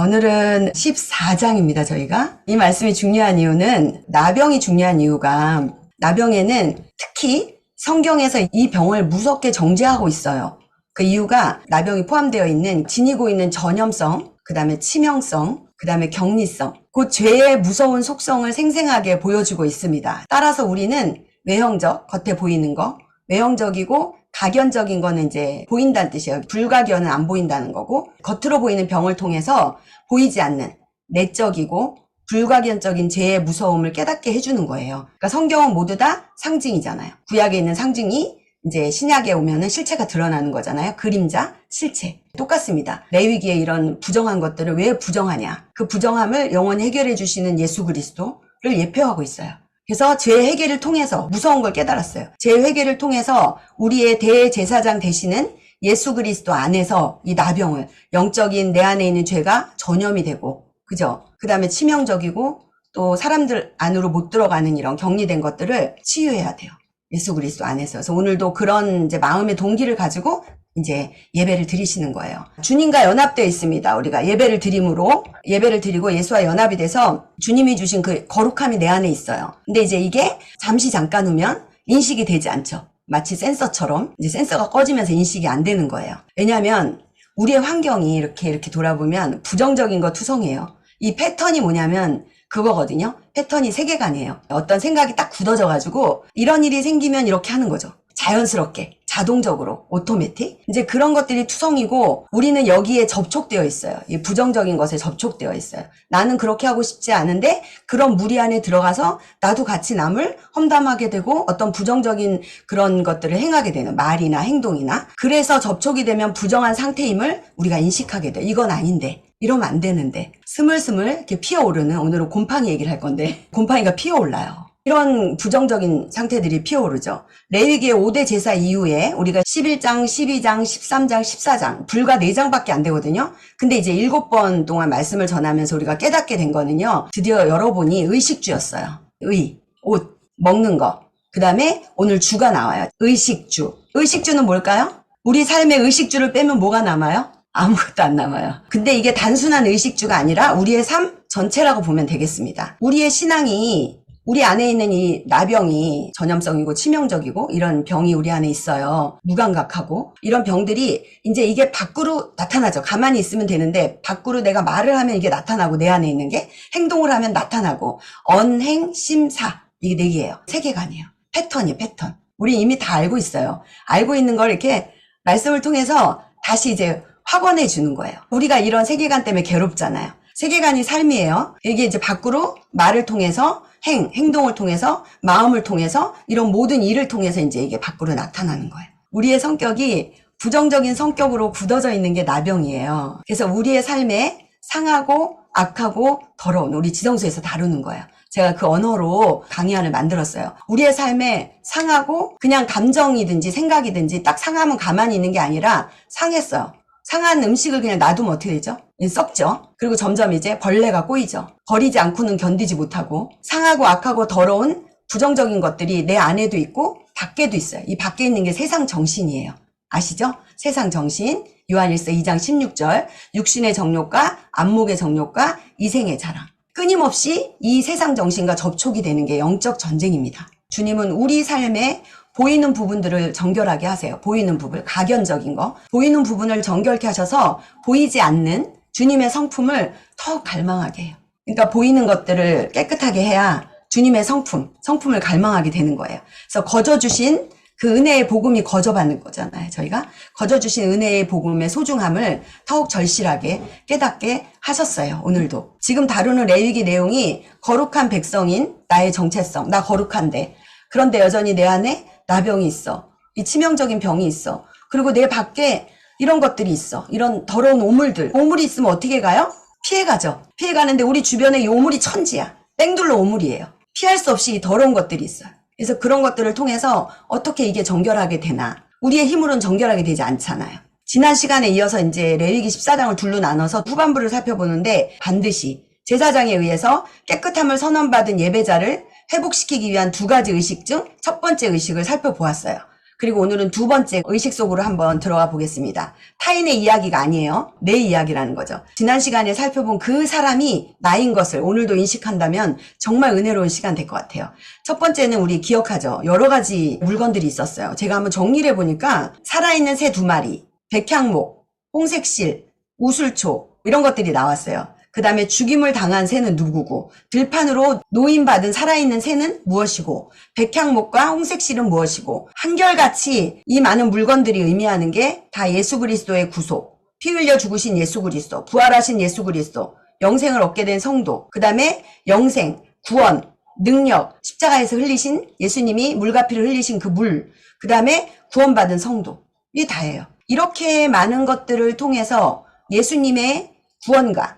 오늘은 14장입니다, 저희가. 이 말씀이 중요한 이유는 나병이 중요한 이유가 나병에는 특히 성경에서 이 병을 무섭게 정죄하고 있어요. 그 이유가 나병이 포함되어 있는 지니고 있는 전염성, 그 다음에 치명성, 그 다음에 격리성, 그 죄의 무서운 속성을 생생하게 보여주고 있습니다. 따라서 우리는 외형적, 겉에 보이는 거, 외형적이고 가견적인 거는 이제 보인다는 뜻이에요. 불가견은 안 보인다는 거고, 겉으로 보이는 병을 통해서 보이지 않는 내적이고 불가견적인 죄의 무서움을 깨닫게 해주는 거예요. 그러니까 성경은 모두 다 상징이잖아요. 구약에 있는 상징이 이제 신약에 오면은 실체가 드러나는 거잖아요. 그림자, 실체. 똑같습니다. 레위기에 이런 부정한 것들을 왜 부정하냐. 그 부정함을 영원히 해결해 주시는 예수 그리스도를 예표하고 있어요. 그래서 죄 해결을 통해서 무서운 걸 깨달았어요. 죄 해결을 통해서 우리의 대제사장 되시는 예수 그리스도 안에서 이 나병을 영적인 내 안에 있는 죄가 전염이 되고 그죠? 그 다음에 치명적이고 또 사람들 안으로 못 들어가는 이런 격리된 것들을 치유해야 돼요. 예수 그리스도 안에서. 그래서 오늘도 그런 이제 마음의 동기를 가지고 이제 예배를 드리시는 거예요. 주님과 연합되어 있습니다. 우리가 예배를 드림으로 예배를 드리고 예수와 연합이 돼서 주님이 주신 그 거룩함이 내 안에 있어요. 근데 이제 이게 잠시 잠깐 후면 인식이 되지 않죠. 마치 센서처럼 이제 센서가 꺼지면서 인식이 안 되는 거예요. 왜냐하면 우리의 환경이 이렇게 이렇게 돌아보면 부정적인 거 투성이에요. 이 패턴이 뭐냐면 그거거든요. 패턴이 세계관이에요. 어떤 생각이 딱 굳어져 가지고 이런 일이 생기면 이렇게 하는 거죠. 자연스럽게, 자동적으로, 오토매틱. 이제 그런 것들이 투성이고 우리는 여기에 접촉되어 있어요. 이 부정적인 것에 접촉되어 있어요. 나는 그렇게 하고 싶지 않은데 그런 무리 안에 들어가서 나도 같이 남을 험담하게 되고 어떤 부정적인 그런 것들을 행하게 되는 말이나 행동이나 그래서 접촉이 되면 부정한 상태임을 우리가 인식하게 돼요. 이건 아닌데. 이러면 안 되는데 스물스물 이렇게 피어오르는 오늘은 곰팡이 얘기를 할 건데 곰팡이가 피어올라요. 이런 부정적인 상태들이 피어오르죠. 레위기의 5대 제사 이후에 우리가 11장, 12장, 13장, 14장 불과 4장밖에 안 되거든요. 근데 이제 7번 동안 말씀을 전하면서 우리가 깨닫게 된 거는요. 드디어 여러분이 의식주였어요. 의, 옷, 먹는 거. 그 다음에 오늘 주가 나와요. 의식주. 의식주는 뭘까요? 우리 삶의 의식주를 빼면 뭐가 남아요? 아무것도 안 남아요. 근데 이게 단순한 의식주가 아니라 우리의 삶 전체라고 보면 되겠습니다. 우리의 신앙이 우리 안에 있는 이 나병이 전염성이고 치명적이고 이런 병이 우리 안에 있어요. 무감각하고 이런 병들이 이제 이게 밖으로 나타나죠. 가만히 있으면 되는데 밖으로 내가 말을 하면 이게 나타나고 내 안에 있는 게 행동을 하면 나타나고 언행 심사 이게 네 개예요. 세계관이에요. 패턴이에요. 패턴. 우리 이미 다 알고 있어요. 알고 있는 걸 이렇게 말씀을 통해서 다시 이제 확언해 주는 거예요. 우리가 이런 세계관 때문에 괴롭잖아요. 세계관이 삶이에요. 이게 이제 밖으로 말을 통해서 행, 행동을 통해서 마음을 통해서 이런 모든 일을 통해서 이제 이게 밖으로 나타나는 거예요. 우리의 성격이 부정적인 성격으로 굳어져 있는 게 나병이에요. 그래서 우리의 삶에 상하고 악하고 더러운 우리 지성소에서 다루는 거예요. 제가 그 언어로 강의안을 만들었어요. 우리의 삶에 상하고 그냥 감정이든지 생각이든지 딱 상하면 가만히 있는 게 아니라 상했어요. 상한 음식을 그냥 놔두면 어떻게 되죠? 썩죠. 그리고 점점 이제 벌레가 꼬이죠. 버리지 않고는 견디지 못하고 상하고 악하고 더러운 부정적인 것들이 내 안에도 있고 밖에도 있어요. 이 밖에 있는 게 세상 정신이에요. 아시죠? 세상 정신. 요한일서 2장 16절. 육신의 정욕과 안목의 정욕과 이생의 자랑. 끊임없이 이 세상 정신과 접촉이 되는 게 영적 전쟁입니다. 주님은 우리 삶에 보이는 부분들을 정결하게 하세요. 보이는 부분, 가견적인 거. 보이는 부분을 정결케 하셔서 보이지 않는 주님의 성품을 더 갈망하게 해요. 그러니까 보이는 것들을 깨끗하게 해야 주님의 성품, 성품을 갈망하게 되는 거예요. 그래서 거저 주신 그 은혜의 복음이 거저받는 거잖아요. 저희가 거저주신 은혜의 복음의 소중함을 더욱 절실하게 깨닫게 하셨어요. 오늘도. 지금 다루는 레위기 내용이 거룩한 백성인 나의 정체성, 나 거룩한데. 그런데 여전히 내 안에 나병이 있어. 이 치명적인 병이 있어. 그리고 내 밖에 이런 것들이 있어. 이런 더러운 오물들. 오물이 있으면 어떻게 가요? 피해가죠. 피해가는데 우리 주변에 이 오물이 천지야. 땡둘러 오물이에요. 피할 수 없이 이 더러운 것들이 있어요. 그래서 그런 것들을 통해서 어떻게 이게 정결하게 되나. 우리의 힘으로는 정결하게 되지 않잖아요. 지난 시간에 이어서 이제 레위기 14장을 둘로 나눠서 후반부를 살펴보는데 반드시 제사장에 의해서 깨끗함을 선언받은 예배자를 회복시키기 위한 두 가지 의식 중 첫 번째 의식을 살펴보았어요. 그리고 오늘은 두 번째 의식 속으로 한번 들어가 보겠습니다. 타인의 이야기가 아니에요. 내 이야기라는 거죠. 지난 시간에 살펴본 그 사람이 나인 것을 오늘도 인식한다면 정말 은혜로운 시간 될 것 같아요. 첫 번째는 우리 기억하죠. 여러 가지 물건들이 있었어요. 제가 한번 정리를 해보니까 살아있는 새 두 마리, 백향목, 홍색실, 우술초 이런 것들이 나왔어요. 그 다음에 죽임을 당한 새는 누구고 들판으로 노인받은 살아있는 새는 무엇이고 백향목과 홍색실은 무엇이고 한결같이 이 많은 물건들이 의미하는 게 다 예수 그리스도의 구속. 피 흘려 죽으신 예수 그리스도 부활하신 예수 그리스도 영생을 얻게 된 성도 그 다음에 영생 구원 능력 십자가에서 흘리신 예수님이 물과 피를 흘리신 그 물 그 다음에 구원받은 성도. 이게 다예요. 이렇게 많은 것들을 통해서 예수님의 구원과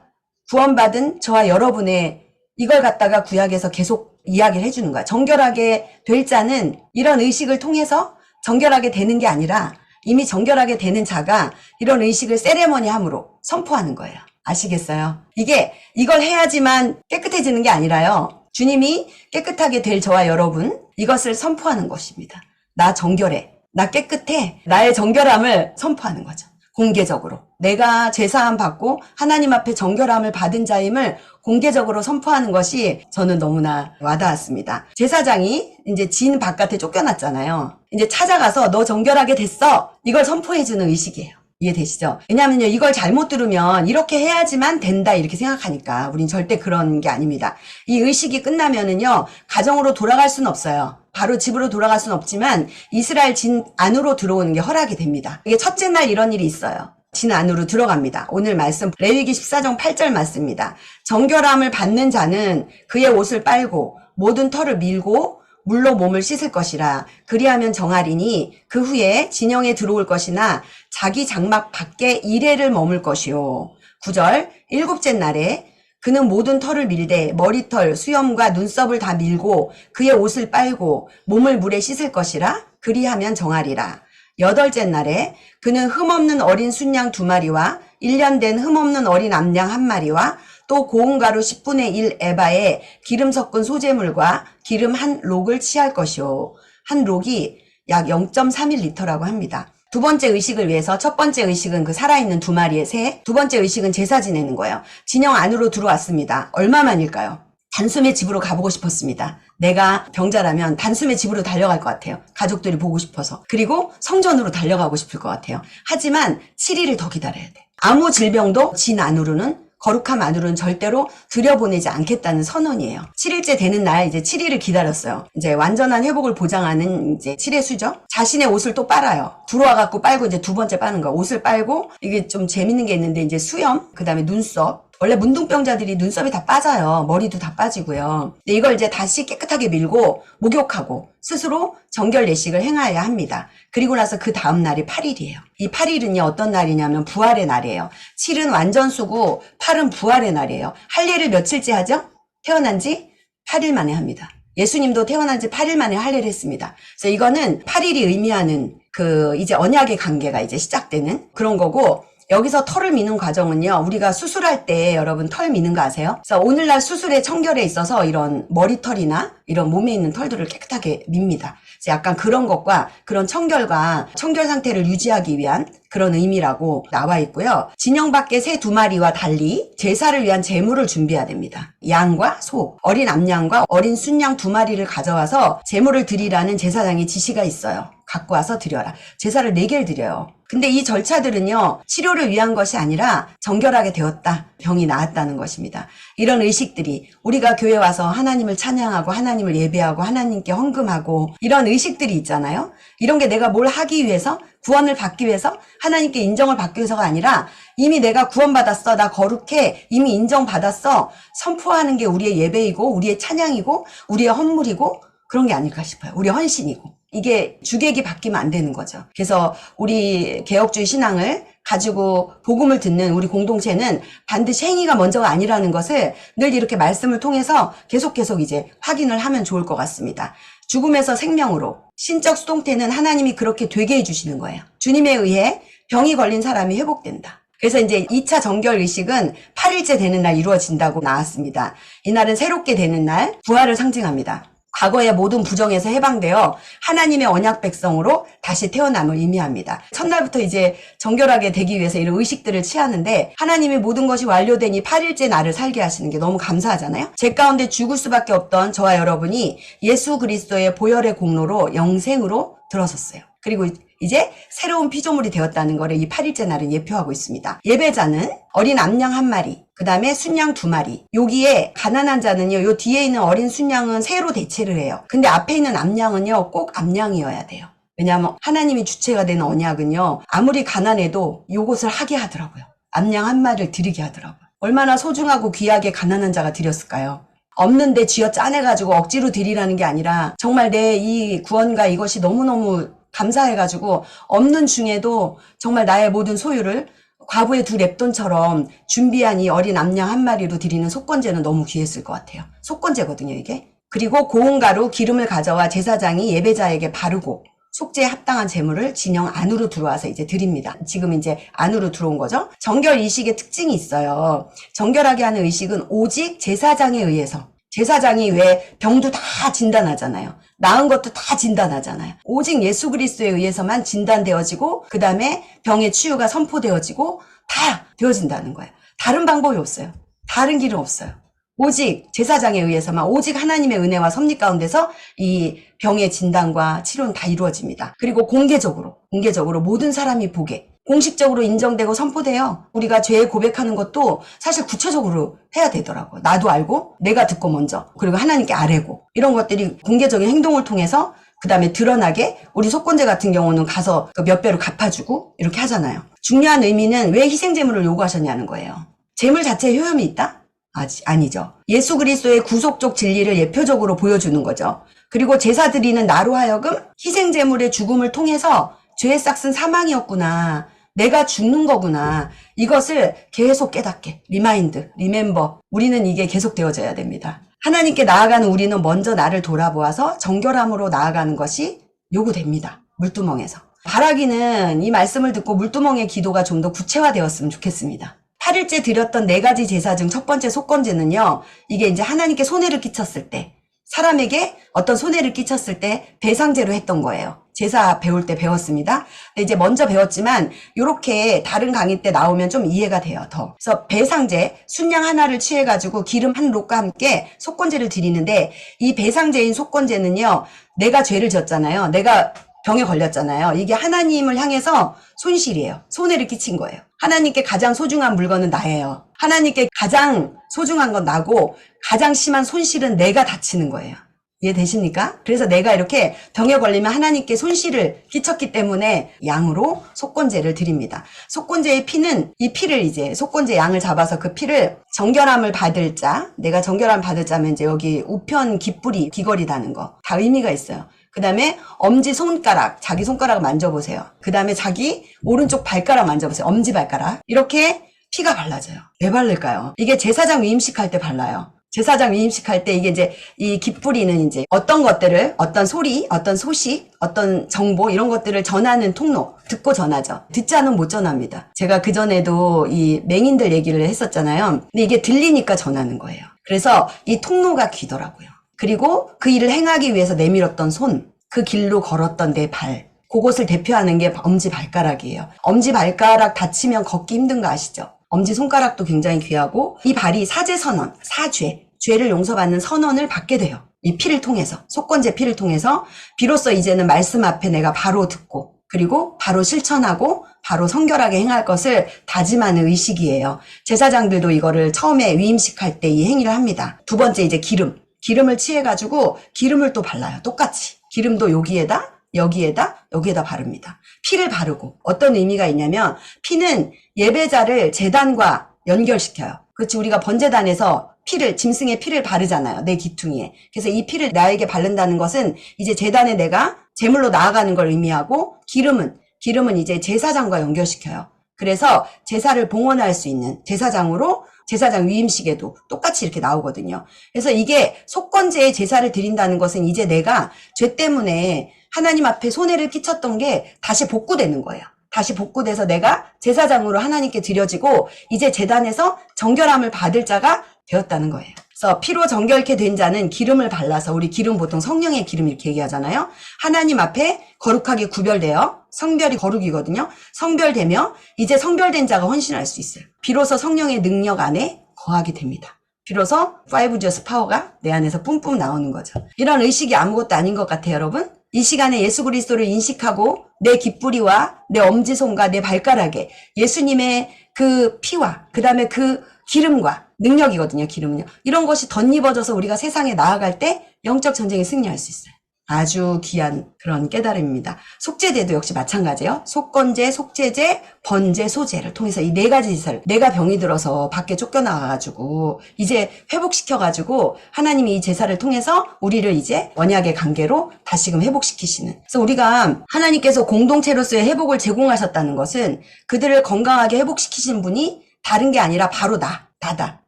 구원받은 저와 여러분의 이걸 갖다가 구약에서 계속 이야기를 해주는 거야. 정결하게 될 자는 이런 의식을 통해서 정결하게 되는 게 아니라 이미 정결하게 되는 자가 이런 의식을 세레머니 함으로 선포하는 거예요. 아시겠어요? 이게 이걸 해야지만 깨끗해지는 게 아니라요. 주님이 깨끗하게 될 저와 여러분 이것을 선포하는 것입니다. 나 정결해. 나 깨끗해. 나의 정결함을 선포하는 거죠. 공개적으로. 내가 제사함 받고 하나님 앞에 정결함을 받은 자임을 공개적으로 선포하는 것이 저는 너무나 와닿았습니다. 제사장이 이제 진 바깥에 쫓겨났잖아요. 이제 찾아가서 너 정결하게 됐어. 이걸 선포해주는 의식이에요. 이해되시죠? 왜냐면요, 이걸 잘못 들으면 이렇게 해야지만 된다, 이렇게 생각하니까. 우린 절대 그런 게 아닙니다. 이 의식이 끝나면은요, 가정으로 돌아갈 수는 없어요. 바로 집으로 돌아갈 수는 없지만, 이스라엘 진 안으로 들어오는 게 허락이 됩니다. 이게 첫째 날 이런 일이 있어요. 진 안으로 들어갑니다. 오늘 말씀, 레위기 14장 8절 말씀입니다. 정결함을 받는 자는 그의 옷을 빨고, 모든 털을 밀고, 물로 몸을 씻을 것이라 그리하면 정하리니 그 후에 진영에 들어올 것이나 자기 장막 밖에 이래를 머물 것이요. 9절 일곱째 날에 그는 모든 털을 밀되 머리털, 수염과 눈썹을 다 밀고 그의 옷을 빨고 몸을 물에 씻을 것이라 그리하면 정하리라. 여덟째 날에 그는 흠없는 어린 순양 두 마리와 1년 된 흠없는 어린 암양 한 마리와 또 고운 가루 10분의 1 에바에 기름 섞은 소재물과 기름 한 록을 취할 것이요. 한 록이 약 0.31리터라고 합니다. 두 번째 의식을 위해서 첫 번째 의식은 그 살아있는 두 마리의 새, 두 번째 의식은 제사 지내는 거예요. 진영 안으로 들어왔습니다. 얼마만일까요? 단숨에 집으로 가보고 싶었습니다. 내가 병자라면 단숨에 집으로 달려갈 것 같아요. 가족들이 보고 싶어서. 그리고 성전으로 달려가고 싶을 것 같아요. 하지만 7일을 더 기다려야 돼. 아무 질병도 진 안으로는 거룩함 안으로는 절대로 들여보내지 않겠다는 선언이에요. 7일째 되는 날 이제 7일을 기다렸어요. 이제 완전한 회복을 보장하는 이제 7회 수죠. 자신의 옷을 또 빨아요. 들어와 갖고 빨고 이제 두 번째 빠는 거. 옷을 빨고 이게 좀 재밌는 게 있는데 이제 수염, 그다음에 눈썹, 원래 문둥병자들이 눈썹이 다 빠져요. 머리도 다 빠지고요. 근데 이걸 이제 다시 깨끗하게 밀고 목욕하고 스스로 정결 예식을 행하여야 합니다. 그리고 나서 그 다음 날이 8일이에요. 이 8일은요 어떤 날이냐면 부활의 날이에요. 7은 완전수고 8은 부활의 날이에요. 할례를 며칠째 하죠? 태어난 지 8일 만에 합니다. 예수님도 태어난 지 8일 만에 할례를 했습니다. 그래서 이거는 8일이 의미하는 그 이제 언약의 관계가 이제 시작되는 그런 거고 여기서 털을 미는 과정은요, 우리가 수술할 때 여러분 털 미는 거 아세요? 그래서 오늘날 수술의 청결에 있어서 이런 머리털이나 이런 몸에 있는 털들을 깨끗하게 밉니다. 그래서 약간 그런 것과 그런 청결과 청결 상태를 유지하기 위한 그런 의미라고 나와 있고요. 진영 밖에 새두 마리와 달리 제사를 위한 제물을 준비해야 됩니다. 양과 소, 어린 암양과 어린 순양 두 마리를 가져와서 제물을 드리라는 제사장의 지시가 있어요. 갖고 와서 드려라. 제사를 네 개를 드려요. 근데 이 절차들은요, 치료를 위한 것이 아니라 정결하게 되었다. 병이 나았다는 것입니다. 이런 의식들이 우리가 교회 와서 하나님을 찬양하고 하나님을 예배하고 하나님께 헌금하고 이런 의식들이 있잖아요. 이런 게 내가 뭘 하기 위해서 구원을 받기 위해서 하나님께 인정을 받기 위해서가 아니라 이미 내가 구원받았어. 나 거룩해. 이미 인정받았어. 선포하는 게 우리의 예배이고 우리의 찬양이고 우리의 헌물이고 그런 게 아닐까 싶어요. 우리의 헌신이고. 이게 주객이 바뀌면 안 되는 거죠. 그래서 우리 개혁주의 신앙을 가지고 복음을 듣는 우리 공동체는 반드시 행위가 먼저가 아니라는 것을 늘 이렇게 말씀을 통해서 계속 계속 이제 확인을 하면 좋을 것 같습니다. 죽음에서 생명으로 신적 수동태는 하나님이 그렇게 되게 해주시는 거예요. 주님에 의해 병이 걸린 사람이 회복된다. 그래서 이제 2차 정결 의식은 8일째 되는 날 이루어진다고 나왔습니다. 이날은 새롭게 되는 날, 부활을 상징합니다. 과거의 모든 부정에서 해방되어 하나님의 언약 백성으로 다시 태어남을 의미합니다. 첫날부터 이제 정결하게 되기 위해서 이런 의식들을 취하는데 하나님이 모든 것이 완료되니 8일째 나를 살게 하시는 게 너무 감사하잖아요. 제 가운데 죽을 수밖에 없던 저와 여러분이 예수 그리스도의 보혈의 공로로 영생으로 들어섰어요. 그리고 이제 새로운 피조물이 되었다는 것을 이 8일째 날은 예표하고 있습니다. 예배자는 어린 암양 한 마리, 그 다음에 순양 두 마리. 여기에 가난한 자는요, 요 뒤에 있는 어린 순양은 새로 대체를 해요. 근데 앞에 있는 암양은요, 꼭 암양이어야 돼요. 왜냐하면 하나님이 주체가 되는 언약은요, 아무리 가난해도 요것을 하게 하더라고요. 암양 한 마리를 드리게 하더라고요. 얼마나 소중하고 귀하게 가난한 자가 드렸을까요? 없는데 쥐어 짜내가지고 억지로 드리라는 게 아니라 정말 내 이 구원과 이것이 너무너무 감사해가지고 없는 중에도 정말 나의 모든 소유를 과부의 두 랩돈처럼 준비한 이 어린 암양 한 마리로 드리는 속건제는 너무 귀했을 것 같아요. 속건제거든요, 이게. 그리고 고운가루 기름을 가져와 제사장이 예배자에게 바르고 속죄에 합당한 제물을 진영 안으로 들어와서 이제 드립니다. 지금 이제 안으로 들어온 거죠. 정결 의식의 특징이 있어요. 정결하게 하는 의식은 오직 제사장에 의해서 제사장이 왜 병도 다 진단하잖아요. 나은 것도 다 진단하잖아요. 오직 예수 그리스도에 의해서만 진단되어지고 그 다음에 병의 치유가 선포되어지고 다 되어진다는 거예요. 다른 방법이 없어요. 다른 길은 없어요. 오직 제사장에 의해서만 오직 하나님의 은혜와 섭리 가운데서 이 병의 진단과 치료는 다 이루어집니다. 그리고 공개적으로 공개적으로 모든 사람이 보게 공식적으로 인정되고 선포돼요. 우리가 죄 고백하는 것도 사실 구체적으로 해야 되더라고. 요 나도 알고 내가 듣고 먼저 그리고 하나님께 아뢰고 이런 것들이 공개적인 행동을 통해서 그 다음에 드러나게 우리 속건제 같은 경우는 가서 그몇 배로 갚아주고 이렇게 하잖아요. 중요한 의미는 왜 희생제물을 요구하셨냐는 거예요. 제물 자체에 효험이 있다? 아지, 아니죠. 예수 그리스도의 구속적 진리를 예표적으로 보여주는 거죠. 그리고 제사 드리는 나로 하여금 희생제물의 죽음을 통해서 죄의 싹은 사망이었구나. 내가 죽는 거구나. 이것을 계속 깨닫게. 리마인드, 리멤버. 우리는 이게 계속 되어져야 됩니다. 하나님께 나아가는 우리는 먼저 나를 돌아보아서 정결함으로 나아가는 것이 요구됩니다. 물두멍에서. 바라기는 이 말씀을 듣고 물두멍의 기도가 좀 더 구체화되었으면 좋겠습니다. 8일째 드렸던 네 가지 제사 중 첫 번째 속건제는요, 이게 이제 하나님께 손해를 끼쳤을 때, 사람에게 어떤 손해를 끼쳤을 때 배상제로 했던 거예요. 제사 배울 때 배웠습니다. 이제 먼저 배웠지만 요렇게 다른 강의 때 나오면 좀 이해가 돼요. 더. 그래서 배상제 순양 하나를 취해 가지고 기름 한 록과 함께 속건제를 드리는데 이 배상제인 속건제는요. 내가 죄를 졌잖아요. 내가 병에 걸렸잖아요. 이게 하나님을 향해서 손실이에요. 손해를 끼친 거예요. 하나님께 가장 소중한 물건은 나예요. 하나님께 가장 소중한 건 나고 가장 심한 손실은 내가 다치는 거예요. 이해되십니까? 그래서 내가 이렇게 병에 걸리면 하나님께 손실을 끼쳤기 때문에 양으로 속건제를 드립니다. 속건제의 피는 이 피를 이제 속건제 양을 잡아서 그 피를 정결함을 받을 자, 내가 정결함 받을 자면 이제 여기 우편 깃불이 귀걸이다는 거 다 의미가 있어요. 그 다음에 엄지 손가락, 자기 손가락을 만져보세요. 그 다음에 자기 오른쪽 발가락 만져보세요. 엄지 발가락. 이렇게 피가 발라져요. 왜 바를까요? 이게 제사장 위임식 할 때 발라요. 제사장 위임식 할 때 이게 이제 이 깃뿌리는 이제 어떤 것들을 어떤 소리, 어떤 소식, 어떤 정보 이런 것들을 전하는 통로 듣고 전하죠. 듣지 않으면 못 전합니다. 제가 그 전에도 이 맹인들 얘기를 했었잖아요. 근데 이게 들리니까 전하는 거예요. 그래서 이 통로가 귀더라고요. 그리고 그 일을 행하기 위해서 내밀었던 손, 그 길로 걸었던 내 발, 그것을 대표하는 게 엄지 발가락이에요. 엄지 발가락 다치면 걷기 힘든 거 아시죠? 엄지 손가락도 굉장히 귀하고 이 발이 사제 선언, 사죄, 죄를 용서받는 선언을 받게 돼요. 이 피를 통해서, 속건제 피를 통해서 비로소 이제는 말씀 앞에 내가 바로 듣고 그리고 바로 실천하고 바로 성결하게 행할 것을 다짐하는 의식이에요. 제사장들도 이거를 처음에 위임식 할 때 이 행위를 합니다. 두 번째 이제 기름. 기름을 취해가지고 기름을 또 발라요. 똑같이. 기름도 여기에다, 여기에다, 여기에다 바릅니다. 피를 바르고 어떤 의미가 있냐면 피는 예배자를 재단과 연결시켜요. 그렇지 우리가 번제단에서 피를 짐승의 피를 바르잖아요. 내 기퉁이에. 그래서 이 피를 나에게 바른다는 것은 이제 재단에 내가 제물로 나아가는 걸 의미하고 기름은 기름은 이제 제사장과 연결시켜요. 그래서 제사를 봉헌할 수 있는 제사장으로 제사장 위임식에도 똑같이 이렇게 나오거든요. 그래서 이게 속건제의 제사를 드린다는 것은 이제 내가 죄 때문에 하나님 앞에 손해를 끼쳤던 게 다시 복구되는 거예요. 다시 복구돼서 내가 제사장으로 하나님께 드려지고 이제 재단에서 정결함을 받을 자가 되었다는 거예요. 그래서 피로 정결케 된 자는 기름을 발라서 우리 기름 보통 성령의 기름 이렇게 얘기하잖아요. 하나님 앞에 거룩하게 구별되어 성별이 거룩이거든요. 성별되며 이제 성별된 자가 헌신할 수 있어요. 비로소 성령의 능력 안에 거하게 됩니다. 비로소 파이브 저스 파워가 내 안에서 뿜뿜 나오는 거죠. 이런 의식이 아무것도 아닌 것 같아요, 여러분. 이 시간에 예수 그리스도를 인식하고 내 깃뿌리와 내 엄지손과 내 발가락에 예수님의 그 피와 그 다음에 그 기름과 능력이거든요, 기름은요. 이런 것이 덧입어져서 우리가 세상에 나아갈 때 영적 전쟁에 승리할 수 있어요. 아주 귀한 그런 깨달음입니다. 속죄제도 역시 마찬가지예요. 속건제, 속죄제, 번제, 소제를 통해서 이 네 가지 짓을 내가 병이 들어서 밖에 쫓겨나가가지고 이제 회복시켜가지고 하나님이 이 제사를 통해서 우리를 이제 언약의 관계로 다시금 회복시키시는. 그래서 우리가 하나님께서 공동체로서의 회복을 제공하셨다는 것은 그들을 건강하게 회복시키신 분이 다른 게 아니라 바로 나, 나다.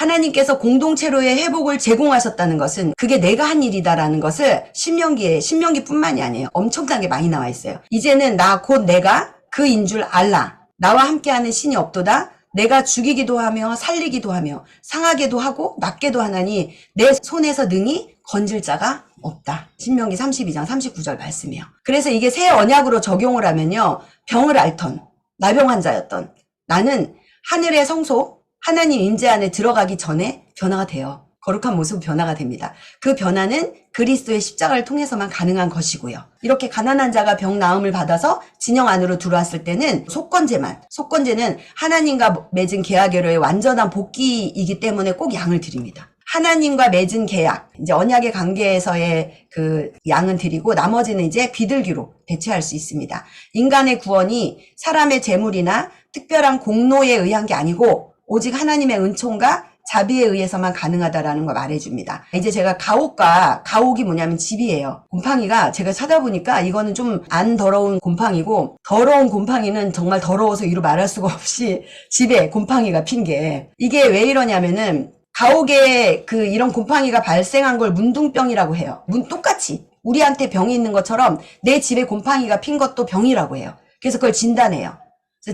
하나님께서 공동체로의 회복을 제공하셨다는 것은 그게 내가 한 일이다라는 것을 신명기에 신명기뿐만이 아니에요. 엄청나게 많이 나와 있어요. 이제는 나 곧 내가 그인 줄 알라. 나와 함께하는 신이 없도다. 내가 죽이기도 하며 살리기도 하며 상하게도 하고 낫게도 하나니 내 손에서 능히 건질 자가 없다. 신명기 32장 39절 말씀이에요. 그래서 이게 새 언약으로 적용을 하면요. 병을 앓던 나병 환자였던 나는 하늘의 성소 하나님 임재 안에 들어가기 전에 변화가 돼요. 거룩한 모습 변화가 됩니다. 그 변화는 그리스도의 십자가를 통해서만 가능한 것이고요. 이렇게 가난한 자가 병 나음을 받아서 진영 안으로 들어왔을 때는 속건제만, 속건제는 하나님과 맺은 계약으로의 완전한 복귀이기 때문에 꼭 양을 드립니다. 하나님과 맺은 계약, 이제 언약의 관계에서의 그 양은 드리고 나머지는 이제 비둘기로 대체할 수 있습니다. 인간의 구원이 사람의 재물이나 특별한 공로에 의한 게 아니고 오직 하나님의 은총과 자비에 의해서만 가능하다라는 걸 말해줍니다. 이제 제가 가옥과 가옥이 뭐냐면 집이에요. 곰팡이가 제가 찾아보니까 이거는 좀 안 더러운 곰팡이고 더러운 곰팡이는 정말 더러워서 이루 말할 수가 없이 집에 곰팡이가 핀 게 이게 왜 이러냐면은 가옥에 그 이런 곰팡이가 발생한 걸 문둥병이라고 해요. 문 똑같이 우리한테 병이 있는 것처럼 내 집에 곰팡이가 핀 것도 병이라고 해요. 그래서 그걸 진단해요.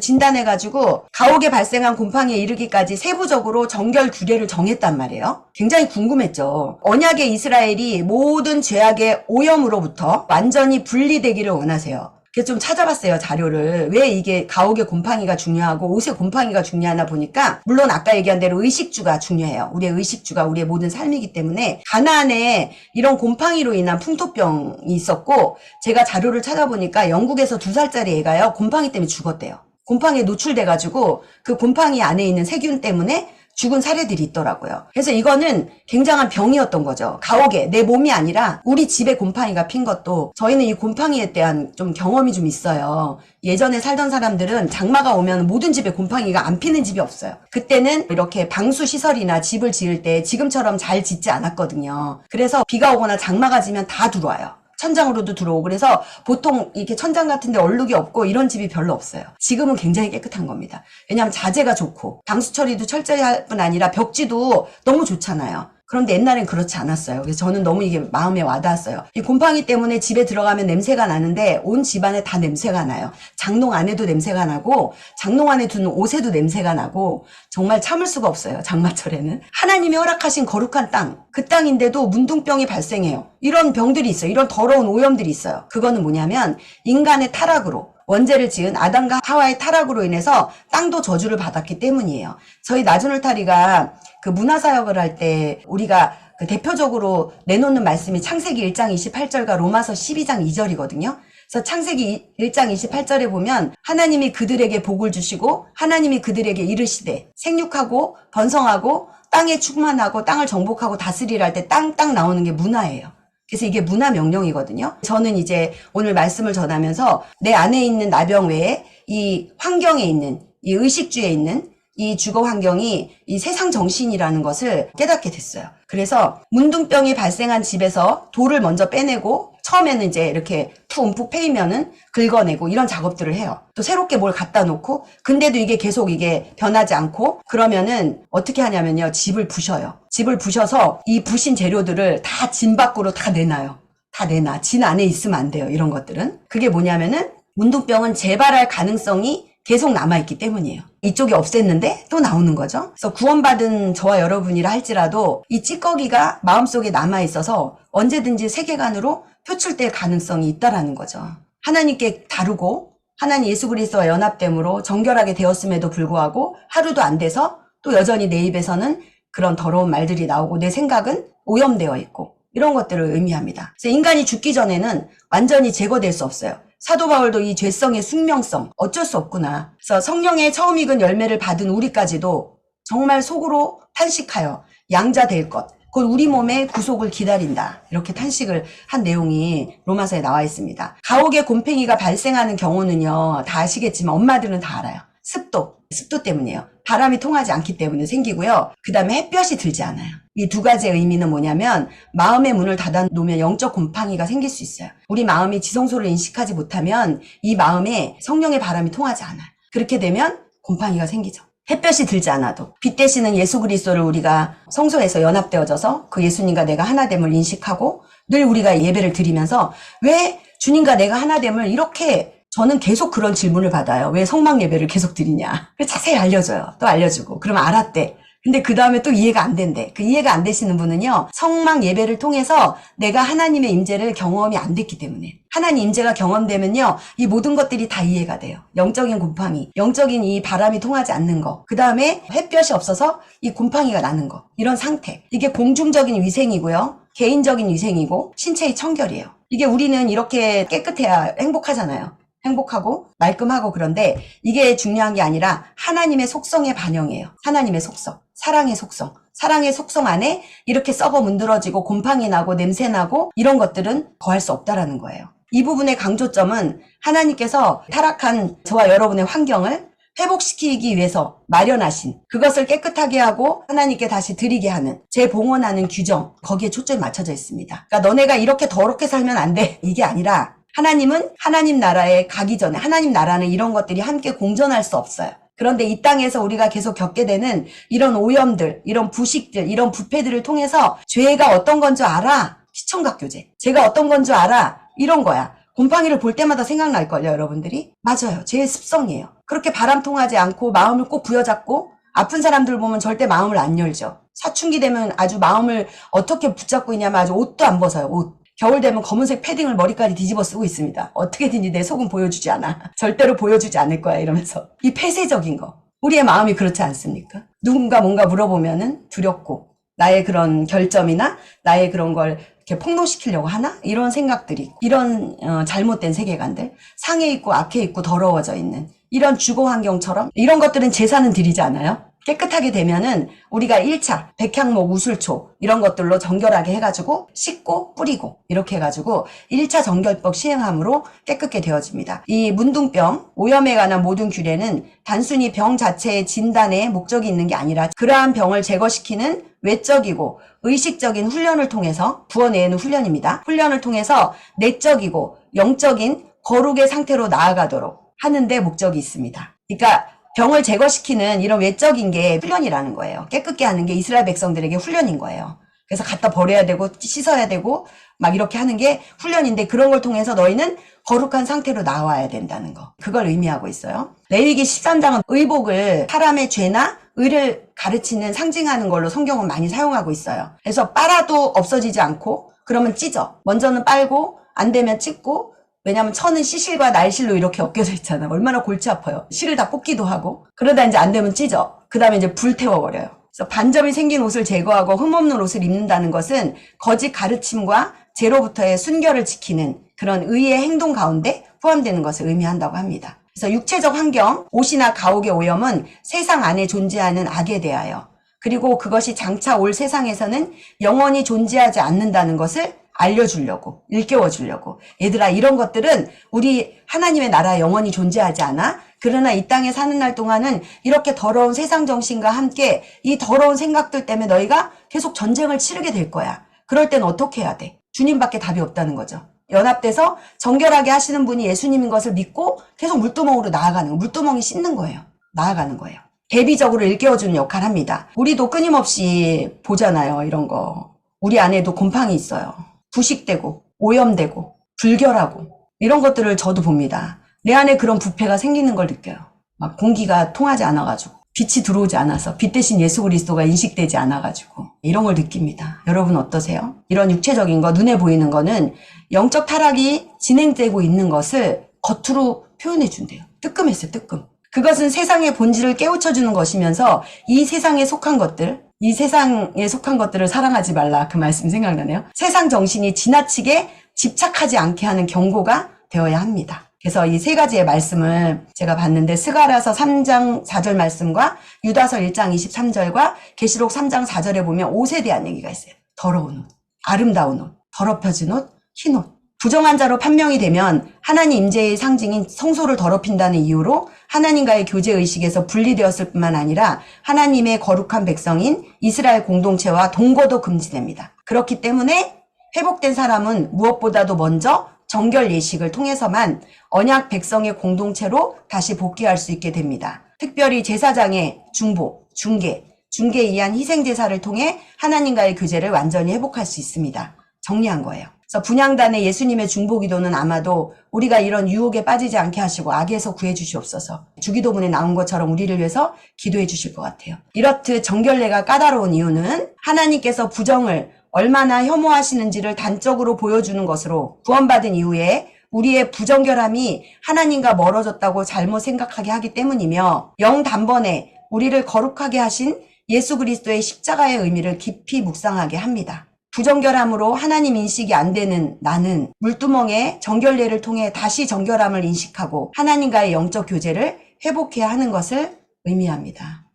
진단해가지고 가옥에 발생한 곰팡이에 이르기까지 세부적으로 정결 규례를 정했단 말이에요. 굉장히 궁금했죠. 언약의 이스라엘이 모든 죄악의 오염으로부터 완전히 분리되기를 원하세요. 좀 찾아봤어요, 자료를. 왜 이게 가옥의 곰팡이가 중요하고 옷의 곰팡이가 중요하나 보니까, 물론 아까 얘기한 대로 의식주가 중요해요. 우리의 의식주가 우리의 모든 삶이기 때문에, 가나안에 이런 곰팡이로 인한 풍토병이 있었고, 제가 자료를 찾아보니까 영국에서 두 살짜리 애가요, 곰팡이 때문에 죽었대요. 곰팡이에 노출돼가지고, 그 곰팡이 안에 있는 세균 때문에 죽은 사례들이 있더라고요. 그래서 이거는 굉장한 병이었던 거죠. 가옥에 내 몸이 아니라 우리 집에 곰팡이가 핀 것도 저희는 이 곰팡이에 대한 좀 경험이 좀 있어요. 예전에 살던 사람들은 장마가 오면 모든 집에 곰팡이가 안 피는 집이 없어요. 그때는 이렇게 방수 시설이나 집을 지을 때 지금처럼 잘 짓지 않았거든요. 그래서 비가 오거나 장마가 지면 다 들어와요. 천장으로도 들어오고 그래서 보통 이렇게 천장 같은데 얼룩이 없고 이런 집이 별로 없어요. 지금은 굉장히 깨끗한 겁니다. 왜냐하면 자재가 좋고 방수 처리도 철저히 할 뿐 아니라 벽지도 너무 좋잖아요. 그런데 옛날엔 그렇지 않았어요. 그래서 저는 너무 이게 마음에 와닿았어요. 이 곰팡이 때문에 집에 들어가면 냄새가 나는데 온 집안에 다 냄새가 나요. 장롱 안에도 냄새가 나고 장롱 안에 두는 옷에도 냄새가 나고 정말 참을 수가 없어요. 장마철에는. 하나님이 허락하신 거룩한 땅, 그 땅인데도 문둥병이 발생해요. 이런 병들이 있어요. 이런 더러운 오염들이 있어요. 그거는 뭐냐면 인간의 타락으로 원죄를 지은 아담과 하와의 타락으로 인해서 땅도 저주를 받았기 때문이에요. 저희 나주놀타리가 그 문화 사역을 할 때 우리가 그 대표적으로 내놓는 말씀이 창세기 1장 28절과 로마서 12장 2절이거든요. 그래서 창세기 1장 28절에 보면 하나님이 그들에게 복을 주시고 하나님이 그들에게 이르시되 생육하고 번성하고 땅에 충만하고 땅을 정복하고 다스리라 할 때 땅땅 나오는 게 문화예요. 그래서 이게 문화 명령이거든요. 저는 이제 오늘 말씀을 전하면서 내 안에 있는 나병 외에 이 환경에 있는 이 의식주에 있는 이 주거 환경이 이 세상 정신이라는 것을 깨닫게 됐어요. 그래서 문둥병이 발생한 집에서 돌을 먼저 빼내고 처음에는 이제 이렇게 푹 움푹 패이면은 긁어내고 이런 작업들을 해요. 또 새롭게 뭘 갖다 놓고 근데도 이게 계속 이게 변하지 않고 그러면은 어떻게 하냐면요. 집을 부셔요. 집을 부셔서 이 부신 재료들을 다 진 밖으로 다 내놔요. 다 내놔. 진 안에 있으면 안 돼요. 이런 것들은. 그게 뭐냐면은 문둥병은 재발할 가능성이 계속 남아있기 때문이에요. 이쪽이 없앴는데 또 나오는 거죠. 그래서 구원받은 저와 여러분이라 할지라도 이 찌꺼기가 마음속에 남아있어서 언제든지 세계관으로 표출될 가능성이 있다라는 거죠. 하나님께 다루고 하나님 예수 그리스도와 연합됨으로 정결하게 되었음에도 불구하고 하루도 안 돼서 또 여전히 내 입에서는 그런 더러운 말들이 나오고 내 생각은 오염되어 있고 이런 것들을 의미합니다. 그래서 인간이 죽기 전에는 완전히 제거될 수 없어요. 사도 바울도 이 죄성의 숙명성 어쩔 수 없구나. 그래서 성령의 처음 익은 열매를 받은 우리까지도 정말 속으로 탄식하여 양자 될 것. 곧 우리 몸의 구속을 기다린다. 이렇게 탄식을 한 내용이 로마서에 나와 있습니다. 가옥에 곰팡이가 발생하는 경우는요, 다 아시겠지만 엄마들은 다 알아요. 습도, 습도 때문이에요. 바람이 통하지 않기 때문에 생기고요. 그 다음에 햇볕이 들지 않아요. 이 두 가지의 의미는 뭐냐면 마음의 문을 닫아 놓으면 영적 곰팡이가 생길 수 있어요. 우리 마음이 지성소를 인식하지 못하면 이 마음에 성령의 바람이 통하지 않아요. 그렇게 되면 곰팡이가 생기죠. 햇볕이 들지 않아도 빛 대시는 예수 그리스도를 우리가 성소에서 연합되어져서 그 예수님과 내가 하나됨을 인식하고 늘 우리가 예배를 드리면서 왜 주님과 내가 하나됨을 이렇게 저는 계속 그런 질문을 받아요. 왜 성막 예배를 계속 드리냐. 자세히 알려줘요. 또 알려주고. 그러면 알았대. 근데 그 다음에 또 이해가 안 된대. 그 이해가 안 되시는 분은요. 성막 예배를 통해서 내가 하나님의 임재를 경험이 안 됐기 때문에. 하나님 임재가 경험되면요. 이 모든 것들이 다 이해가 돼요. 영적인 곰팡이, 영적인 이 바람이 통하지 않는 거. 그 다음에 햇볕이 없어서 이 곰팡이가 나는 거. 이런 상태. 이게 공중적인 위생이고요. 개인적인 위생이고 신체의 청결이에요. 이게 우리는 이렇게 깨끗해야 행복하잖아요. 행복하고 말끔하고 그런데 이게 중요한 게 아니라 하나님의 속성의 반영이에요. 하나님의 속성, 사랑의 속성. 사랑의 속성 안에 이렇게 썩어 문드러지고 곰팡이 나고 냄새 나고 이런 것들은 거할 수 없다라는 거예요. 이 부분의 강조점은 하나님께서 타락한 저와 여러분의 환경을 회복시키기 위해서 마련하신 그것을 깨끗하게 하고 하나님께 다시 드리게 하는 재봉헌하는 규정 거기에 초점이 맞춰져 있습니다. 그러니까 너네가 이렇게 더럽게 살면 안 돼. 이게 아니라 하나님은 하나님 나라에 가기 전에 하나님 나라는 이런 것들이 함께 공존할 수 없어요. 그런데 이 땅에서 우리가 계속 겪게 되는 이런 오염들, 이런 부식들, 이런 부패들을 통해서 죄가 어떤 건 줄 알아? 시청각 교제. 제가 어떤 건 줄 알아? 이런 거야. 곰팡이를 볼 때마다 생각날걸요, 여러분들이? 맞아요. 제 습성이에요. 그렇게 바람 통하지 않고 마음을 꼭 부여잡고 아픈 사람들 보면 절대 마음을 안 열죠. 사춘기 되면 아주 마음을 어떻게 붙잡고 있냐면 아주 옷도 안 벗어요, 옷. 겨울 되면 검은색 패딩을 머리까지 뒤집어 쓰고 있습니다. 어떻게든지 내 속은 보여주지 않아. 절대로 보여주지 않을 거야. 이러면서. 이 폐쇄적인 거. 우리의 마음이 그렇지 않습니까? 누군가 뭔가 물어보면은 두렵고, 나의 그런 결점이나 나의 그런 걸 이렇게 폭로시키려고 하나? 이런 생각들이, 이런 어, 잘못된 세계관들, 상해 있고 악해 있고 더러워져 있는 이런 주거 환경처럼 이런 것들은 제사는 드리지 않아요? 깨끗하게 되면은 우리가 1차 백향목 우술초 이런 것들로 정결하게 해가지고 씻고 뿌리고 이렇게 해가지고 1차 정결법 시행함으로 깨끗게 되어집니다. 이 문둥병 오염에 관한 모든 규례는 단순히 병 자체의 진단에 목적이 있는 게 아니라 그러한 병을 제거시키는 외적이고 의식적인 훈련을 통해서 구원내는 훈련입니다. 훈련을 통해서 내적이고 영적인 거룩의 상태로 나아가도록 하는데 목적이 있습니다. 그러니까 병을 제거시키는 이런 외적인 게 훈련이라는 거예요. 깨끗게 하는 게 이스라엘 백성들에게 훈련인 거예요. 그래서 갖다 버려야 되고 씻어야 되고 막 이렇게 하는 게 훈련인데 그런 걸 통해서 너희는 거룩한 상태로 나와야 된다는 거. 그걸 의미하고 있어요. 레위기 13장은 의복을 사람의 죄나 의를 가르치는 상징하는 걸로 성경은 많이 사용하고 있어요. 그래서 빨아도 없어지지 않고 그러면 찢어. 먼저는 빨고 안 되면 찢고 왜냐면 천은 시실과 날실로 이렇게 엮여져 있잖아. 얼마나 골치 아파요. 실을 다 뽑기도 하고. 그러다 이제 안 되면 찢어. 그 다음에 이제 불태워버려요. 그래서 반점이 생긴 옷을 제거하고 흠없는 옷을 입는다는 것은 거짓 가르침과 죄로부터의 순결을 지키는 그런 의의 행동 가운데 포함되는 것을 의미한다고 합니다. 그래서 육체적 환경, 옷이나 가옥의 오염은 세상 안에 존재하는 악에 대하여 그리고 그것이 장차 올 세상에서는 영원히 존재하지 않는다는 것을 알려주려고, 일깨워주려고. 얘들아, 이런 것들은 우리 하나님의 나라에 영원히 존재하지 않아? 그러나 이 땅에 사는 날 동안은 이렇게 더러운 세상 정신과 함께 이 더러운 생각들 때문에 너희가 계속 전쟁을 치르게 될 거야. 그럴 땐 어떻게 해야 돼? 주님밖에 답이 없다는 거죠. 연합돼서 정결하게 하시는 분이 예수님인 것을 믿고 계속 물두멍으로 나아가는 거. 물두멍이 씻는 거예요. 나아가는 거예요. 대비적으로 일깨워주는 역할을 합니다. 우리도 끊임없이 보잖아요. 이런 거. 우리 안에도 곰팡이 있어요. 부식되고 오염되고 불결하고 이런 것들을 저도 봅니다. 내 안에 그런 부패가 생기는 걸 느껴요. 막 공기가 통하지 않아가지고 빛이 들어오지 않아서 빛 대신 예수 그리스도가 인식되지 않아가지고 이런 걸 느낍니다. 여러분 어떠세요? 이런 육체적인 거 눈에 보이는 거는 영적 타락이 진행되고 있는 것을 겉으로 표현해 준대요. 뜨끔했어요. 뜨끔. 그것은 세상의 본질을 깨우쳐 주는 것이면서 이 세상에 속한 것들, 이 세상에 속한 것들을 사랑하지 말라 그 말씀 생각나네요. 세상 정신이 지나치게 집착하지 않게 하는 경고가 되어야 합니다. 그래서 이 세 가지의 말씀을 제가 봤는데 스가라서 3장 4절 말씀과 유다서 1장 23절과 계시록 3장 4절에 보면 옷에 대한 얘기가 있어요. 더러운 옷, 아름다운 옷, 더럽혀진 옷, 흰 옷. 부정한 자로 판명이 되면 하나님 임재의 상징인 성소를 더럽힌다는 이유로 하나님과의 교제 의식에서 분리되었을 뿐만 아니라 하나님의 거룩한 백성인 이스라엘 공동체와 동거도 금지됩니다. 그렇기 때문에 회복된 사람은 무엇보다도 먼저 정결 예식을 통해서만 언약 백성의 공동체로 다시 복귀할 수 있게 됩니다. 특별히 제사장의 중보, 중계, 중계에 의한 희생 제사를 통해 하나님과의 교제를 완전히 회복할 수 있습니다. 정리한 거예요. 그래서 분양단의 예수님의 중보 기도는 아마도 우리가 이런 유혹에 빠지지 않게 하시고 악에서 구해 주시옵소서. 주기도문에 나온 것처럼 우리를 위해서 기도해 주실 것 같아요. 이렇듯 정결례가 까다로운 이유는 하나님께서 부정을 얼마나 혐오하시는지를 단적으로 보여주는 것으로 구원받은 이후에 우리의 부정결함이 하나님과 멀어졌다고 잘못 생각하게 하기 때문이며 영 단번에 우리를 거룩하게 하신 예수 그리스도의 십자가의 의미를 깊이 묵상하게 합니다. 부정결함으로 하나님 인식이 안 되는 나는 물두멍에 정결례를 통해 다시 정결함을 인식하고 하나님과의 영적 교제를 회복해야 하는 것을 의미합니다.